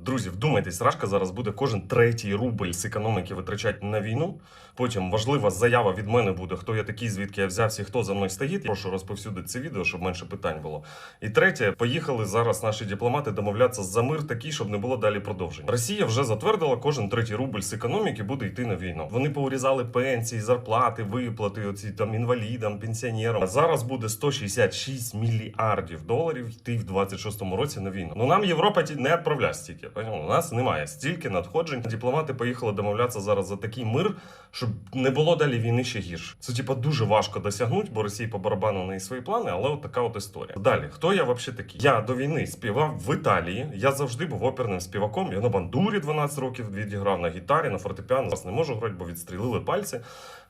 Друзі, вдумайтесь, Рашка зараз буде кожен третій рубль з економіки витрачати на війну. Потім важлива заява від мене буде, хто я такий, звідки я взявся, хто за мною стоїть. Прошу розповсюдити це відео, щоб менше питань було. І третє, поїхали зараз наші дипломати домовлятися за мир такий, щоб не було далі продовжень. Росія вже затвердила, кожен третій рубль з економіки буде йти на війну. Вони поурізали пенсії, зарплати, виплати, оці там інвалідам, пенсіонерам. А зараз буде 166 мільярдів доларів йти в 26-му році на війну. Ну нам Європа ті- не відправляє стільки. У нас немає стільки надходжень. Дипломати поїхали домовлятися зараз за такий мир, щоб не було далі війни ще гірше. Це типа дуже важко досягнути, бо Росії по барабану неї свої плани, але от така от історія. Далі, хто я взагалі такий? Я до війни співав в Італії. Я завжди був оперним співаком. Я на бандурі 12 років відіграв на гітарі, на фортепіано. Зараз не можу грати, бо відстрілили пальці.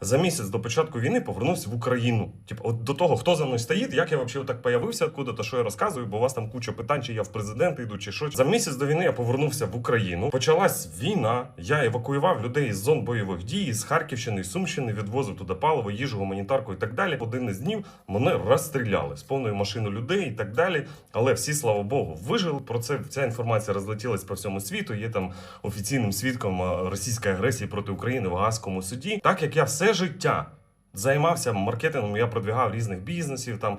За місяць до початку війни повернувся в Україну. Типу, от до того, хто за мною стоїть, як я взагалі так появився, откуда то що я розказую, бо у вас там куча питань, чи я в президенти йду, чи що. За місяць до війни я повернувся в Україну. Почалась війна. Я евакуював людей з зон бойових дій з Харківщини, з Сумщини, відвозив туди паливо, їжу, гуманітарку і так далі. Один із днів мене розстріляли з повною машиною людей і так далі. Але всі, слава Богу, вижили. Про це ця інформація розлетілась по всьому світу. Є там офіційним свідком е, російської агресії проти України в Гаазькому суді. Так як я все життя займався маркетингом, я продвігав різних бізнесів там.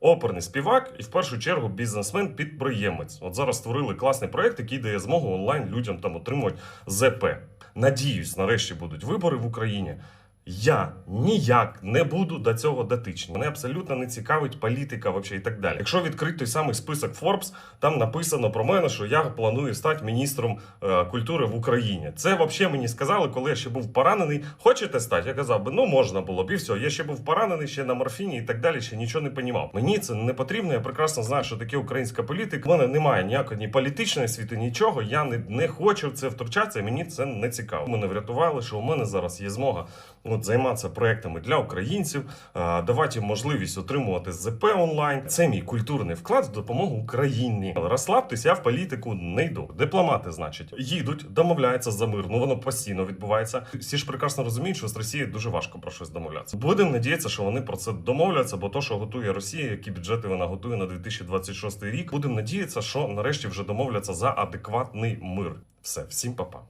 Оперний співак і в першу чергу бізнесмен-підприємець. От зараз створили класний проект, який дає змогу онлайн людям там отримувати ЗП. Надіюсь, нарешті будуть вибори в Україні. Я ніяк не буду до цього дотичний. Мене абсолютно не цікавить політика вообще і так далі. Якщо відкрити той самий список Forbes, там написано про мене, що я планую стати міністром е, культури в Україні. Це взагалі мені сказали, коли я ще був поранений. Хочете стати? Я казав би, ну можна було б і все. Я ще був поранений, ще на морфіні і так далі. Ще нічого не понімав. Мені це не потрібно. Я прекрасно знаю, що таке українська політика. У мене немає ніякої ні політичної світи, нічого. Я не, не хочу в це втручатися. Мені це не цікаво. Мене врятували, що у мене зараз є змога от, займатися проектами для українців, давати їм можливість отримувати ЗП онлайн. Це мій культурний вклад в допомогу Україні. Але розслабтесь, я в політику не йду. Дипломати, значить, їдуть, домовляються за мир. Ну воно постійно відбувається. Всі ж прекрасно розуміють, що з Росією дуже важко про щось домовлятися. Будемо надіятися, що вони про це домовляться, бо то, що готує Росія, які бюджети вона готує на 2026 рік. Будемо надіятися, що нарешті вже домовляться за адекватний мир. Все, всім па-па.